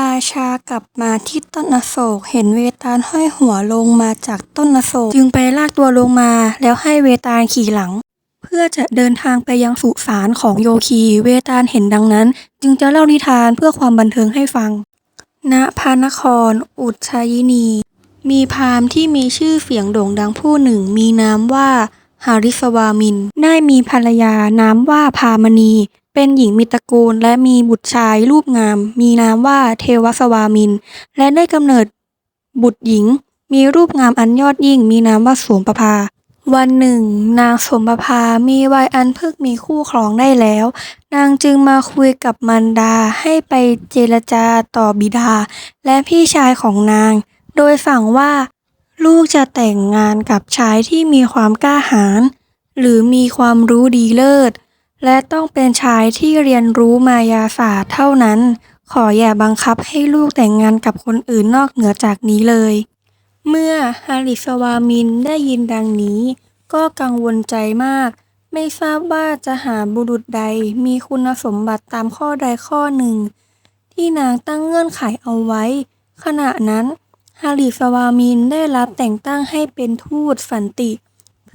ราชากลับมาที่ต้นอโศกเห็นเวตาลห้อยหัวลงมาจากต้นอโศก จึงไปลากตัวลงมาแล้วให้เวตาลขี่หลัง เพื่อจะเดินทางไปยังสุสานของโยคีเวตาลเห็นดังนั้น จึงจะเล่านิทานเพื่อความบันเทิงให้ฟัง ณพระนคร อุชยินี มีพราหมณ์ที่มีชื่อเสียงโด่งดังผู้หนึ่งมีนามว่าหาริสวามิน ได้มีภรรยานามว่าพามณี เป็นหญิงมีตระกูลและมีบุตรชายรูปงาม มีนามว่าเทวสวามิน และได้กำเนิดบุตรหญิง มีรูปงามอันยอดยิ่ง มีนามว่าสมประภาวันหนึ่ง นางสมประภามีวัยอันเพิ่งมีคู่ครองได้แล้ว นางจึงมาคุยกับมารดาให้ไปเจรจาต่อบิดา และพี่ชายของนาง โดยสั่งว่า ลูกจะแต่งงานกับชายที่มีความกล้าหาญหรือมีความรู้ดีเลิศ และต้องเป็นชายที่เรียนรู้มายาศาสตร์เท่านั้น ขออย่าบังคับให้ลูกแต่งงานกับคนอื่นนอกเหนือจากนี้เลย เมื่อฮาริสวามินได้ยินดังนี้ ก็กังวลใจมาก ไม่ทราบว่าจะหาบุรุษใดมีคุณสมบัติตามข้อใดข้อหนึ่ง ที่นางตั้งเงื่อนไขเอาไว้ ขณะนั้นฮาริสวามินได้รับแต่งตั้งให้เป็นทูตสันติ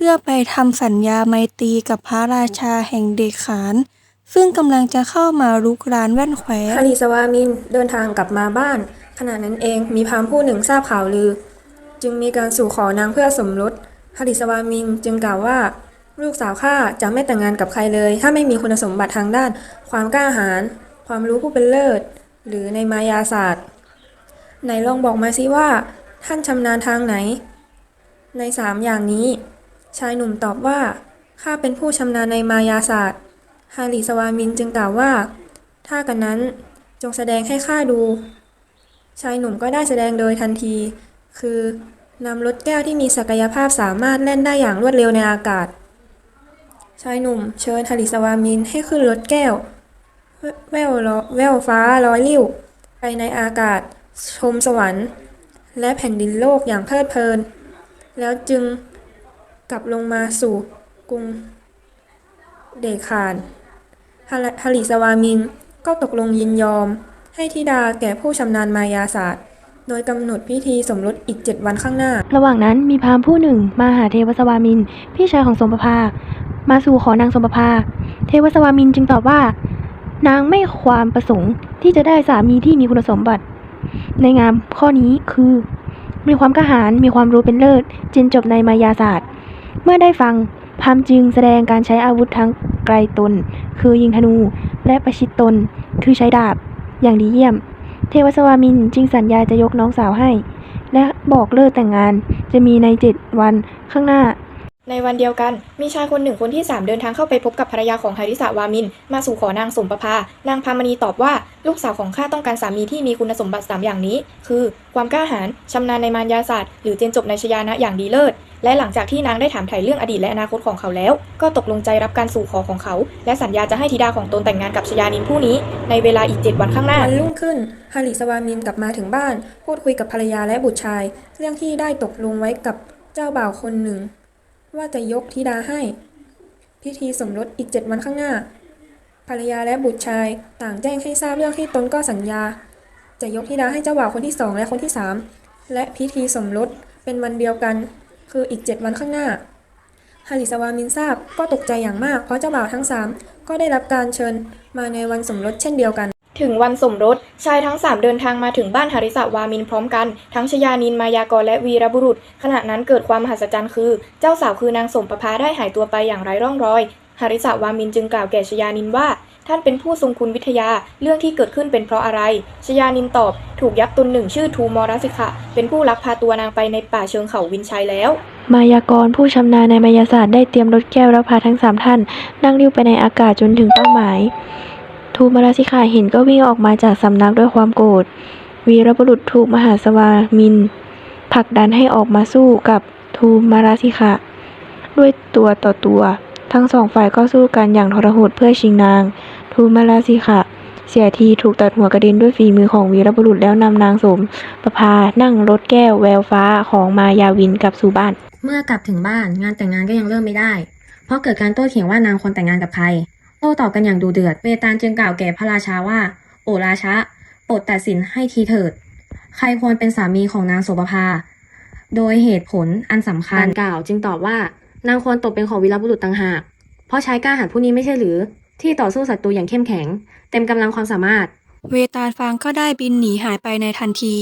พื่อไปทำสัญญาไมตรีกับพระราชาแห่งเดขาน ซึ่งกำลังจะเข้ามารุกรานแว่นแคว้ฮาริสวามินเดินทางกลับมาบ้าน ขณะนั้นเองมีพราหมณ์ผู้หนึ่งทราบข่าวลือ จึงมีการสู่ขอนางเพื่อสมรสฮาริสวามินจึงกล่าวว่า ลูกสาวข้าจะไม่แต่งงานกับใครเลย ถ้าไม่มีคุณสมบัติทางด้าน ความกล้าหาญความรู้ผู้เป็นเลิศ หรือในมายาศาสตร์ไหนลองบอกมาสิว่า ท่านชำนาญทางไหน ในสามอย่างนี้ ชายหนุ่มตอบว่า ข้าเป็นผู้ชำนาญในมายาศาสตร์ ฮาริสวามินจึงกล่าวว่า ถ้ากันนั้นจงแสดงให้ข้าดู ชายหนุ่มก็ได้แสดงโดยทันที คือนำรถแก้วที่มีศักยภาพสามารถเล่นได้อย่างรวดเร็วในอากาศ ชายหนุ่มเชิญฮาริสวามินให้ขึ้นรถแก้ว แววแววฟ้าร้อยลิ่วไปในอากาศ ชมสวรรค์ และแผ่นดินโลกอย่างเพลิดเพลิน แล้วจึง กลับลงมาสู่กรุงเดคานฮาฮาริสวามินก็ตกลงยินยอม ให้ธิดาแก่ผู้ชำนาญมายาศาสตร์ โดยกำหนดพิธีสมรสอีกเจ็ดวันข้างหน้า ระหว่างนั้นมีพราหมณ์ผู้หนึ่งมาหาเทวสวามิน พี่ชายของสมประภา มาสู่ขอนางสมประภา เทวสวามินจึงตอบว่า นางไม่ความประสงค์ที่จะได้สามีที่มีคุณสมบัติ ในงามข้อนี้คือ มีความกล้าหาญมีความรู้เป็นเลิศเจนจบในมายาศาสตร์ เมื่อได้ฟังพามจึงแสดงการใช้อาวุธทั้งไกลตน คือยิงธนู และประชิดตน คือใช้ดาบ อย่างดีเยี่ยม เทวสวามินจึงสัญญาจะยกน้องสาวให้ และบอกเลิกแต่งงานจะมีในเจ็ดวันข้างหน้า ในวันเดียวกัน มีชายคนหนึ่งคนที่สามเดินทางเข้าไปพบกับภรรยาของฮาริสาวามิน มาสู่ขอนางสมประภา นางพามณีตอบว่า ลูกสาวของข้าต้องการสามีที่มีคุณสมบัติ 3 อย่างนี้ คือ ความกล้าหาญชำนาญในมารยาศาสตร์ หรือเจนจบในชยานะอย่างดีเลิศ และหลังจากที่นางได้ถามไถ่เรื่องอดีตและอนาคตของเขาแล้ว ก็ตกลงใจรับการสู่ขอของเขา และสัญญาจะให้ธิดาของตนแต่งงานกับชยานินผู้นี้ ในเวลาอีก 7 วันข้างหน้าวันรุ่งขึ้นฮาริสวามินกลับมาถึงบ้าน พูดคุยกับภรรยาและบุตรชาย เรื่องที่ได้ตกลงไว้กับเจ้าบ่าวคนหนึ่ง ว่าจะยกธิดาให้ พิธีสมรสอีกเจ็ดวันข้างหน้า ภรรยาและบุตรชายต่างแจ้งให้ทราบเรื่องที่ตนก็สัญญา จะยกธิดาให้เจ้าบ่าวคนที่สองและคนที่สามและพิธีสมรสเป็นวันเดียวกัน คืออีกเจ็ดวันข้างหน้าฮาริสวามินทราบก็ตกใจอย่างมากเพราะเจ้าบ่าวทั้งสามก็ได้รับการเชิญมาในวันสมรสเช่นเดียวกัน ถึงวันสมรส ชายทั้ง 3 เดินทางมาถึงบ้านหาริสาวามินพร้อมกัน ทั้งชยานินมายากรและวีรบุรุษ ขณะนั้นเกิดความมหัศจรรย์คือ เจ้าสาวคือนางสมประภาได้หายตัวไปอย่างไร้ร่องรอยหาริสาวามินจึงกล่าวแก่ชยานินว่า ท่านเป็นผู้ทรงคุณวิทยาเรื่องที่เกิดขึ้นเป็นเพราะอะไร ชยานินตอบ ถูกยักษ์ตนหนึ่งชื่อทูมอรัสิกะเป็นผู้ลักพาตัวนางไปในป่าเชิงเขาวินชัยแล้วมายากรผู้ชำนาญในมายาศาสตร์ได้เตรียมรถแก้วแล้วพาทั้งสามท่าน นั่งลิ้วไปในอากาศจนถึงเป้าหมาย ทูมาราสิกาเห็นก็วิ่งออกมาจากสำนักด้วยความโกรธ วีรบุรุษถูกมหาสวามินผลักดันให้ออกมาสู้กับทูมาราสิกาด้วยตัวต่อตัว ทั้งสองฝ่ายก็สู้กันอย่างทรหดเพื่อชิงนาง ทูมาราสิกาเสียทีถูกตัดหัวกระเด็นด้วยฝีมือของวีรบุรุษแล้วนำนางสมประภานั่งรถแก้วแววฟ้าของมายาวินกลับสู่บ้าน เมื่อกลับถึงบ้านงานแต่งงานก็ยังเริ่มไม่ได้ เพราะเกิดการโต้เถียงว่านางควรแต่งงานกับใคร โต้ตอบกันอย่างดูเดือด เวตาลจึงกล่าวแก่พระราชาว่า โอราชะโปรดตัดสินให้ทีเถิด ใครควรเป็นสามีของนางโสภา โดยเหตุผลอันสำคัญกล่าวจึงตอบว่านางควรตกเป็นของวีรบุรุษต่างหาก เพราะชายกล้าหาญผู้นี้ไม่ใช่หรือ ที่ต่อสู้ศัตรูอย่างเข้มแข็ง เต็มกำลังความสามารถ เวตาลฟังก็ได้บินหนีหายไปในทันที